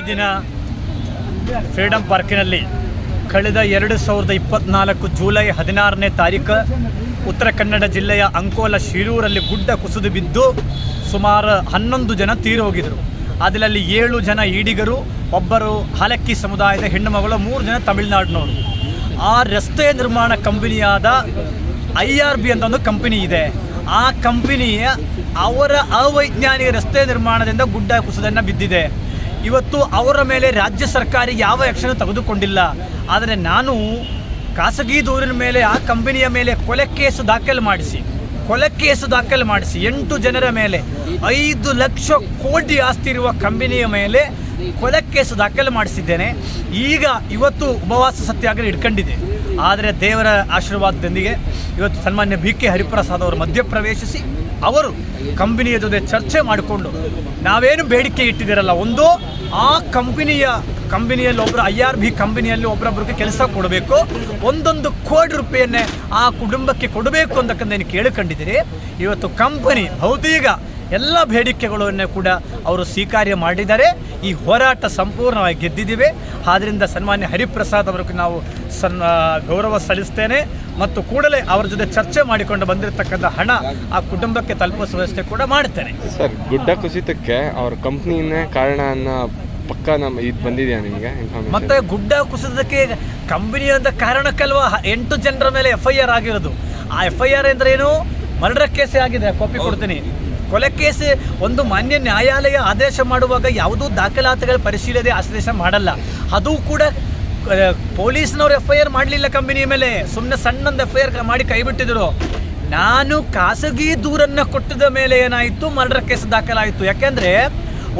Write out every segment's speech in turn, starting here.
ಇಲ್ಲಿನ ಫ್ರೀಡಂ ಪಾರ್ಕಿನಲ್ಲಿ ಕಳೆದ ಎರಡು ಸಾವಿರದ ಇಪ್ಪತ್ನಾಲ್ಕು ಜುಲೈ ಹದಿನಾರನೇ ತಾರೀಕು ಉತ್ತರ ಕನ್ನಡ ಜಿಲ್ಲೆಯ ಅಂಕೋಲ ಶಿರೂರಲ್ಲಿ ಗುಡ್ಡ ಕುಸಿದು ಬಿದ್ದು ಸುಮಾರು ಹನ್ನೊಂದು ಜನ ತೀರಿ ಹೋಗಿದ್ರು. ಅದರಲ್ಲಿ ಏಳು ಜನ ಈಡಿಗರು, ಒಬ್ಬರು ಹಲಕ್ಕಿ ಸಮುದಾಯದ ಹೆಣ್ಣು ಮಗಳು, ಮೂರು ಜನ ತಮಿಳುನಾಡಿನವರು. ಆ ರಸ್ತೆ ನಿರ್ಮಾಣ ಕಂಪನಿಯಾದ ಐ ಆರ್ ಬಿ ಅಂತ ಒಂದು ಕಂಪನಿ ಇದೆ. ಆ ಕಂಪನಿಯ ಅವರ ಅವೈಜ್ಞಾನಿಕ ರಸ್ತೆ ನಿರ್ಮಾಣದಿಂದ ಗುಡ್ಡ ಕುಸಿದನ್ನು ಬಿದ್ದಿದೆ. ಇವತ್ತು ಅವರ ಮೇಲೆ ರಾಜ್ಯ ಸರ್ಕಾರ ಯಾವ ಆ್ಯಕ್ಷನ್ ತೆಗೆದುಕೊಂಡಿಲ್ಲ. ಆದರೆ ನಾನು ಖಾಸಗಿ ದೂರಿನ ಮೇಲೆ, ಆ ಕಂಪನಿಯ ಮೇಲೆ ಕೊಲೆ ಕೇಸು ದಾಖಲು ಮಾಡಿಸಿ, ಕೊಲೆ ಕೇಸು ದಾಖಲು ಮಾಡಿಸಿ ಎಂಟು ಜನರ ಮೇಲೆ, ಐದು ಲಕ್ಷ ಕೋಟಿ ಆಸ್ತಿ ಇರುವ ಕಂಪನಿಯ ಮೇಲೆ ಕೊಲೆ ಕೇಸು ದಾಖಲು ಮಾಡಿಸಿದ್ದೇನೆ. ಈಗ ಇವತ್ತು ಉಪವಾಸ ಸತ್ಯಾಗ್ರಹ ಇಟ್ಕೊಂಡಿದೆ ಆದರೆ ದೇವರ ಆಶೀರ್ವಾದದೊಂದಿಗೆ ಇವತ್ತು ಸನ್ಮಾನ್ಯ ಬಿ ಕೆ ಹರಿಪ್ರಸಾದ್ ಅವರು ಮಧ್ಯಪ್ರವೇಶಿಸಿ ಅವರು ಕಂಪನಿಯ ಜೊತೆ ಚರ್ಚೆ ಮಾಡಿಕೊಂಡು ನಾವೇನು ಬೇಡಿಕೆ ಇಟ್ಟಿದ್ದೀರಲ್ಲ, ಒಂದು ಆ ಕಂಪನಿಯ ಕಂಪನಿಯಲ್ಲಿ ಒಬ್ಬರು ಐ ಆರ್ ಬಿ ಕಂಪನಿಯಲ್ಲಿ ಒಬ್ಬರೊಬ್ಬರಿಗೆ ಕೆಲಸ ಕೊಡಬೇಕು, ಒಂದೊಂದು ಕೋಟಿ ರೂಪಾಯಿಯನ್ನೇ ಆ ಕುಟುಂಬಕ್ಕೆ ಕೊಡಬೇಕು ಅಂತಕ್ಕಂಥ ಕೇಳಿಕೊಂಡಿದ್ದೀರಿ. ಇವತ್ತು ಕಂಪನಿ ಬಹುತೇಕ ಎಲ್ಲ ಬೇಡಿಕೆಗಳನ್ನು ಕೂಡ ಅವರು ಸ್ವೀಕಾರ್ಯ ಮಾಡಿದ್ದಾರೆ. ಈ ಹೋರಾಟ ಸಂಪೂರ್ಣವಾಗಿ ಗೆದ್ದಿದ್ದೀವಿ. ಆದ್ದರಿಂದ ಸನ್ಮಾನ್ಯ ಹರಿಪ್ರಸಾದ್ ಅವರಿಗೆ ನಾವು ಸನ್ ಗೌರವ ಸಲ್ಲಿಸ್ತೇನೆ. ಮತ್ತು ಕೂಡಲೇ ಅವರ ಜೊತೆ ಚರ್ಚೆ ಮಾಡಿಕೊಂಡು ಬಂದಿರತಕ್ಕಂಥ ಹಣ ಆ ಕುಟುಂಬಕ್ಕೆ ತಲುಪಿಸುವ ವ್ಯವಸ್ಥೆ ಕೂಡ ಮಾಡ್ತೇನೆ. ಸರ್ ಗುಡ್ಡ ಕುಸಿತಕ್ಕೆ ಅವ್ರ ಕಂಪ್ನಿನೇ ಕಾರಣ ಅನ್ನೋ ಪಕ್ಕ ನಮ್ಮ ಇದು ಬಂದಿದೆಯಾ ನಿಮಗೆ ಮತ್ತೆ ಗುಡ್ಡ ಕುಸಿತಕ್ಕೆ ಕಂಪನಿ ಅಂತ ಕಾರಣಕ್ಕಲ್ವಾ? ಎಂಟು ಜನರ ಮೇಲೆ ಎಫ್ ಐ ಆರ್ ಆಗಿರೋದು. ಆ ಎಫ್ ಐ ಆರ್ ಅಂದ್ರೆ ಏನು? ಮರ್ಡರ್ ಕೇಸೇ ಆಗಿದೆ. ಕಾಪಿ ಕೊಡ್ತೀನಿ. ಕೊಲೆ ಕೇಸ್ ಒಂದು ಮಾನ್ಯ ನ್ಯಾಯಾಲಯ ಆದೇಶ ಮಾಡುವಾಗ ಯಾವುದೂ ದಾಖಲಾತಿಗಳ ಪರಿಶೀಲನೆ ಆದೇಶ ಮಾಡಲ್ಲ. ಅದು ಕೂಡ ಪೊಲೀಸ್ನವ್ರು ಎಫ್ ಐ ಆರ್ ಮಾಡಲಿಲ್ಲ ಕಂಪನಿಯ ಮೇಲೆ. ಸುಮ್ಮನೆ ಸಣ್ಣೊಂದು ಎಫ್ ಐ ಆರ್ ಮಾಡಿ ಕೈಬಿಟ್ಟಿದ್ರು. ನಾನು ಖಾಸಗಿ ದೂರನ್ನು ಕೊಟ್ಟಿದ ಮೇಲೆ ಏನಾಯಿತು? ಮರ್ಡರ್ ಕೇಸ್ ದಾಖಲಾಯಿತು. ಯಾಕೆಂದರೆ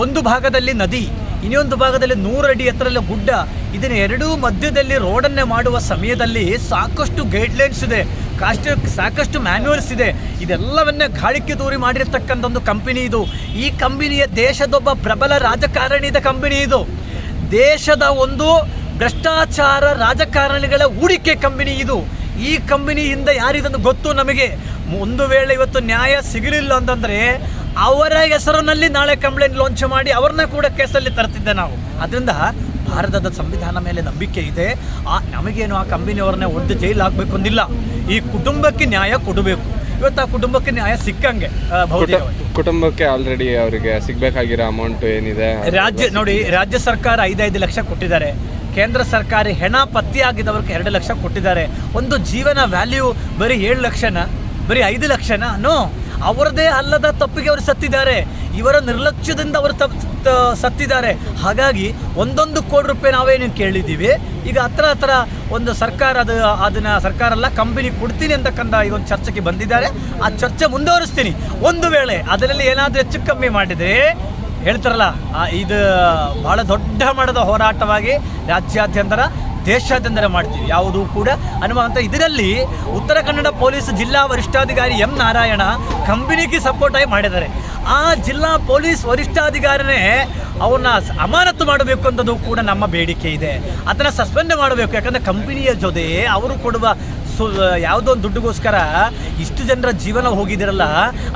ಒಂದು ಭಾಗದಲ್ಲಿ ನದಿ, ಇನ್ನೊಂದು ಭಾಗದಲ್ಲಿ ನೂರಡಿ ಎತ್ತರಲ್ಲಿ ಗುಡ್ಡ, ಇದನ್ನ ಎರಡೂ ಮಧ್ಯದಲ್ಲಿ ರೋಡನ್ನೇ ಮಾಡುವ ಸಮಯದಲ್ಲಿ ಸಾಕಷ್ಟು ಗೈಡ್ಲೈನ್ಸ್ ಇದೆ. ಕಾಸ್ಟ್ ಸಾಕಷ್ಟು ಮ್ಯಾನ್ಯೂರ್ಸ್ ಇದೆ. ಇದೆಲ್ಲವನ್ನೇ ಗಾಳಿಕೆ ತೋರಿ ಮಾಡಿರತಕ್ಕಂಥ ಒಂದು ಕಂಪನಿ ಇದು. ಈ ಕಂಪನಿಯ ದೇಶದೊಬ್ಬ ಪ್ರಬಲ ರಾಜಕಾರಣಿದ ಕಂಪನಿ ಇದು. ದೇಶದ ಒಂದು ಭ್ರಷ್ಟಾಚಾರ ರಾಜಕಾರಣಿಗಳ ಹೂಡಿಕೆ ಕಂಪನಿ ಇದು. ಈ ಕಂಪನಿಯಿಂದ ಯಾರಿದನ್ನು ಗೊತ್ತು ನಮಗೆ? ಒಂದು ವೇಳೆ ಇವತ್ತು ನ್ಯಾಯ ಸಿಗಲಿಲ್ಲ ಅಂತಂದರೆ ಅವರ ಹೆಸರಿನಲ್ಲಿ ನಾಳೆ ಕಂಪ್ಲೇಂಟ್ ಲಾಂಚ್ ಮಾಡಿ ಅವ್ರನ್ನ ಕೂಡ ಕೇಸಲ್ಲಿ ತರ್ತಿದ್ದೆ ನಾವು. ಅದರಿಂದ ಭಾರತದ ಸಂವಿಧಾನ ಮೇಲೆ ನಂಬಿಕೆ ಇದೆ. ಆ ನಮಗೇನು ಆ ಕಂಬಿನಿಯವ್ರನ್ನೇ ಒದ್ದು ಜೈಲು ಹಾಕಬೇಕು ಅಂದಿಲ್ಲ. ಈ ಕುಟುಂಬಕ್ಕೆ ನ್ಯಾಯ ಕೊಡಬೇಕು. ಇವತ್ತು ಆ ಕುಟುಂಬಕ್ಕೆ ನ್ಯಾಯ ಸಿಕ್ಕಂಗೆ ಕುಟುಂಬಕ್ಕೆ ಆಲ್ರೆಡಿ ಅವರಿಗೆ ಸಿಗ್ಬೇಕಾಗಿರೋ ಅಮೌಂಟ್ ಏನಿದೆ? ರಾಜ್ಯ ನೋಡಿ ರಾಜ್ಯ ಸರ್ಕಾರ ಐದೈದು ಲಕ್ಷ ಕೊಟ್ಟಿದ್ದಾರೆ. ಕೇಂದ್ರ ಸರ್ಕಾರ ಹೆಣ ಪತ್ತೆಯಾಗಿದ್ದವ್ರಿಗೆ ಎರಡು ಲಕ್ಷ ಕೊಟ್ಟಿದ್ದಾರೆ. ಒಂದು ಜೀವನ ವ್ಯಾಲ್ಯೂ ಬರೀ ಏಳು ಲಕ್ಷನ ಬರೀ ಐದು ಲಕ್ಷನ? ನೋ ಅವರದೇ ಅಲ್ಲದ ತಪ್ಪಿಗೆ ಅವರು ಸತ್ತಿದ್ದಾರೆ. ಇವರ ನಿರ್ಲಕ್ಷ್ಯದಿಂದ ಅವರು ತಪ್ ತ- ಸತ್ತಿದ್ದಾರೆ. ಹಾಗಾಗಿ ಒಂದೊಂದು ಕೋಟಿ ರೂಪಾಯಿ ನಾವೇನು ಕೇಳಿದ್ದೀವಿ. ಈಗ ಹತ್ರ ಹತ್ರ ಒಂದು ಸರ್ಕಾರ ಅದು, ಅದನ್ನು ಸರ್ಕಾರ ಅಲ್ಲ ಕಂಪನಿ ಕೊಡ್ತೀನಿ ಅಂತಕ್ಕಂಥ ಈ ಒಂದು ಚರ್ಚೆಗೆ ಬಂದಿದ್ದಾರೆ. ಆ ಚರ್ಚೆ ಮುಂದುವರಿಸ್ತೀನಿ. ಒಂದು ವೇಳೆ ಅದರಲ್ಲಿ ಏನಾದರೂ ಹೆಚ್ಚು ಕಮ್ಮಿ ಮಾಡಿದರೆ, ಹೇಳ್ತಾರಲ್ಲ ಇದು ಭಾಳ ದೊಡ್ಡ ಮಟ್ಟದ ಹೋರಾಟವಾಗಿ ರಾಜ್ಯಾದ್ಯಂತರ, ದೇಶಾದ್ಯಂತರ ಮಾಡ್ತೀವಿ. ಯಾವುದೂ ಕೂಡ ಅನುಭವ ಅಂತ ಇದರಲ್ಲಿ ಉತ್ತರ ಕನ್ನಡ ಪೊಲೀಸ್ ಜಿಲ್ಲಾ ವರಿಷ್ಠಾಧಿಕಾರಿ ಎಂ ನಾರಾಯಣ ಕಂಪನಿಗೆ ಸಪೋರ್ಟ್ ಆಗಿ ಮಾಡಿದ್ದಾರೆ. ಆ ಜಿಲ್ಲಾ ಪೊಲೀಸ್ ವರಿಷ್ಠಾಧಿಕಾರಿನೇ ಅವನ್ನ ಅಮಾನತು ಮಾಡಬೇಕು ಅಂತದ್ದು ಕೂಡ ನಮ್ಮ ಬೇಡಿಕೆ ಇದೆ. ಅದನ್ನು ಸಸ್ಪೆಂಡ್ ಮಾಡಬೇಕು, ಯಾಕಂದರೆ ಕಂಪನಿಯ ಜೊತೆ ಅವರು ಕೊಡುವ ಸು ಯಾವುದೋ ಒಂದು ದುಡ್ಡುಗೋಸ್ಕರ ಇಷ್ಟು ಜನರ ಜೀವನ ಹೋಗಿದಿರಲ್ಲ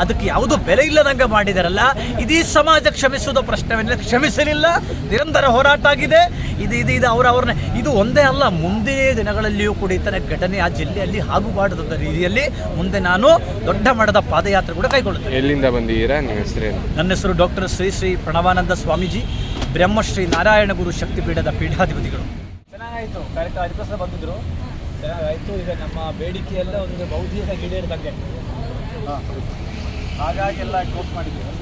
ಅದಕ್ಕೆ ಯಾವುದೋ ಬೆಲೆ ಇಲ್ಲದಂಗೆ ಮಾಡಿದಾರಲ್ಲ. ಇದೀ ಸಮಾಜ ಕ್ಷಮಿಸೋದು ಪ್ರಶ್ನೆ ಕ್ಷಮಿಸಲಿಲ್ಲ ನಿರಂತರ ಹೋರಾಟ ಆಗಿದೆ. ಇದು ಇದು ಇದು ಅವರ ಅವ್ರನ್ನ ಇದು ಒಂದೇ ಅಲ್ಲ ಮುಂದಿನ ದಿನಗಳಲ್ಲಿಯೂ ಕೂಡ ಈ ಥರ ಘಟನೆ ಆ ಜಿಲ್ಲೆಯಲ್ಲಿ ಆಗಬಾರ್ದು ರೀತಿಯಲ್ಲಿ ಮುಂದೆ ನಾನು ದೊಡ್ಡ ಮಟ್ಟದ ಪಾದಯಾತ್ರೆ ಕೂಡ ಕೈಗೊಳ್ಳುತ್ತೇನೆ. ಎಲ್ಲಿಂದ ಬಂದಿದ್ದೀರಾ? ನಿಮ್ಮ ಹೆಸರೇನು? ನನ್ನ ಹೆಸರು ಡಾಕ್ಟರ್ ಶ್ರೀ ಶ್ರೀ ಪ್ರಣವಾನಂದ ಸ್ವಾಮೀಜಿ ಬ್ರಹ್ಮಶ್ರೀ ನಾರಾಯಣ ಗುರು ಶಕ್ತಿಪೀಠದ ಪೀಠಾಧಿಪತಿಗಳು. ಚೆನ್ನಾಗಾಯಿತು. ಕಾರ್ಯಕ್ರಮ ಅದಕ್ಕೋಸ್ಕರ ಬಂದಿದ್ರು. ಚೆನ್ನಾಗಾಯಿತು ಈಗ ನಮ್ಮ ಬೇಡಿಕೆಯೆಲ್ಲ ಒಂದು ಬೌದ್ಧಿಕ ಈಡೇರಿದಂಗೆ ಹಾಗಾಗಿ ಎಲ್ಲ ಕ್ಲೋಸ್ ಮಾಡಿದ್ದೀವಿ